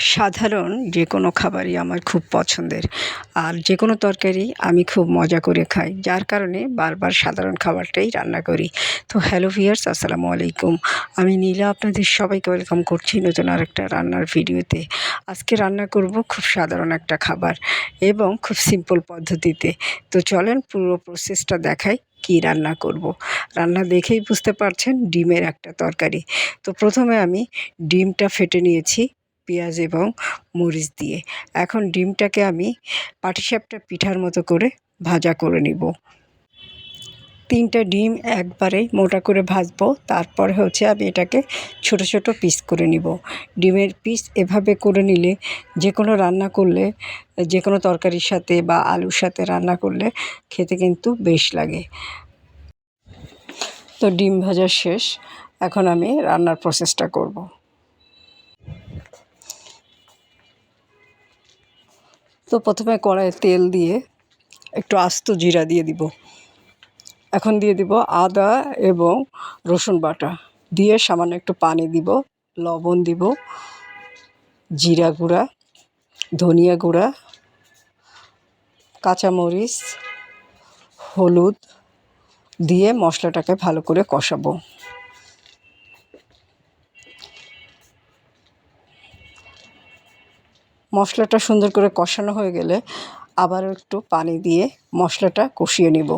সাধারণ যে কোনো খাবারই আমার খুব পছন্দের। আর যে কোনো তরকারি আমি খুব মজা করে খাই। যার কারণে বারবার সাধারণ খাবারটাই রান্না করি। তো হ্যালো ভিয়ার্স আসসালামু আলাইকুম। আমি নীলা, আপনাদের সবাইকে ওয়েলকাম করছি নতুন আরেকটা রান্নার ভিডিওতে। আজকে রান্না করব খুব সাধারণ একটা খাবার এবং খুব সিম্পল পদ্ধতিতে। তো চলেন পুরো প্রসেসটা দেখাই কি রান্না করব। রান্না দেখেই বুঝতে পারছেন, ডিমের একটা তরকারি। তো প্রথমে আমি ডিমটা ফেটে নিয়েছি। পেঁয়াজ এবং মরিচ দিয়ে। এখন ডিমটাকে আমি পাটিসাপটা পিঠার মতো করে ভাজা করে নিব। তিনটা ডিম একবারে মোটা করে ভাজবো, তারপরে হচ্ছে আমি এটাকে ছোট ছোট পিস করে নিব। ডিমের পিস এভাবে করে নিলে যে কোনো রান্না করলে যে কোনো তরকারির সাথে বা আলুর সাথে রান্না করলে খেতে কিন্তু বেশ লাগে। তো ডিম ভাজা শেষ, এখন আমি রান্নার প্রসেসটা করব। তো প্রথমে কড়াইয়ে তেল দিয়ে একটু আস্ত জিরা দিয়ে দিব। এখন দিয়ে দিব আদা এবং রসুন বাটা। দিয়ে সামান্য একটু পানি দিব, লবণ দিব, জিরা গুঁড়া, ধনিয়া গুঁড়া, কাঁচামরিচ, হলুদ দিয়ে মশলাটাকে ভালো করে কষাবো। মশলাটা সুন্দর করে কষানো হয়ে গেলে আবারও একটু পানি দিয়ে মশলাটা কষিয়ে নিব।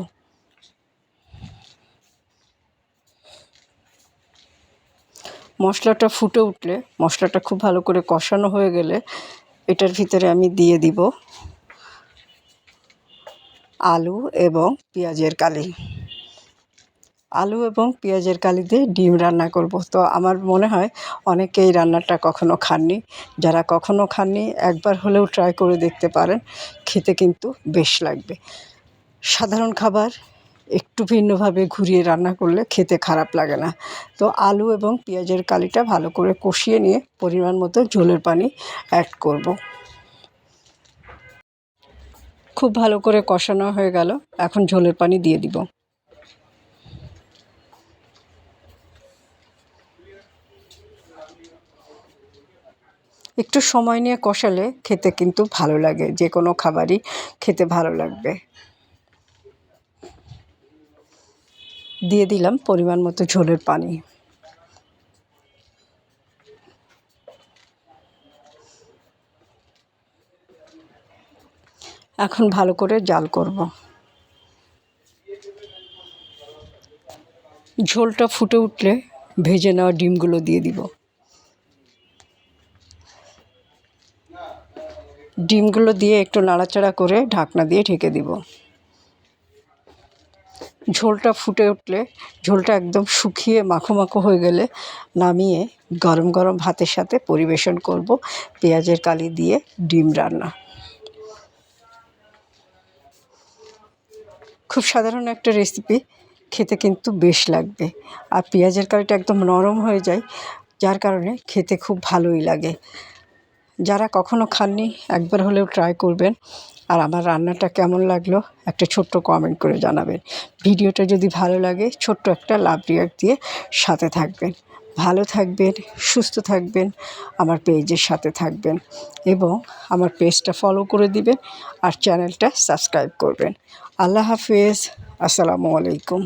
মশলাটা ফুটে উঠলে মশলাটা খুব ভালো করে কষানো হয়ে গেলে এটার ভিতরে আমি দিয়ে দিব আলু এবং পেঁয়াজের কালি। আলু এবং পেঁয়াজের কালি দিয়ে ডিম রান্না করব। তো আমার মনে হয় অনেকেই রান্নাটা কখনো খাননি। যারা কখনো খাননি, একবার হলেও ট্রাই করে দেখতে পারেন। খেতে কিন্তু বেশ লাগবে। সাধারণ খাবার একটু ভিন্নভাবে ঘুরিয়ে রান্না করলে খেতে খারাপ লাগে না। তো আলু এবং পেঁয়াজের কালিটা ভালো করে কষিয়ে নিয়ে পরিমাণ মতো ঝোলের পানি অ্যাড করব। খুব ভালো করে কষানো হয়ে গেল। এখন ঝোলের পানি দিয়ে দিব। একটু সময় নিয়ে কষালে খেতে কিন্তু ভালো লাগে, যে কোনো খাবারই খেতে ভালো লাগবে। দিয়ে দিলাম পরিমাণ মতো ঝোলের পানি। এখন ভালো করে জাল করব। ঝোলটা ফুটে উঠলে ভেজে নেওয়া ডিমগুলো দিয়ে দিব। ডিমগুলো দিয়ে একটু নাড়াচাড়া করে ঢাকনা দিয়ে ঢেকে দিব। ঝোলটা ফুটে উঠলে, ঝোলটা একদম শুকিয়ে মাখো মাখো হয়ে গেলে নামিয়ে গরম গরম ভাতের সাথে পরিবেশন করব পেঁয়াজের কালি দিয়ে ডিম রান্না। খুব সাধারণ একটা রেসিপি, খেতে কিন্তু বেশ লাগবে। আর পেঁয়াজের কালিটা একদম নরম হয়ে যায়, যার কারণে খেতে খুব ভালোই লাগে। যারা কখনো খাননি, একবার হলেও ট্রাই করবেন। আর আমার রান্নাটা কেমন লাগল, একটা ছোট্ট কমেন্ট করে জানাবেন। ভিডিওটা যদি ভালো লাগে, ছোট্ট একটা লাভ রিয়াক্ট দিয়ে সাথে থাকবেন। ভালো থাকবেন, সুস্থ থাকবেন, আমার পেজের সাথে থাকবেন এবং আমার পেজটা ফলো করে দিবেন আর চ্যানেলটা সাবস্ক্রাইব করবেন। আল্লাহ হাফেজ, আসসালামু আলাইকুম।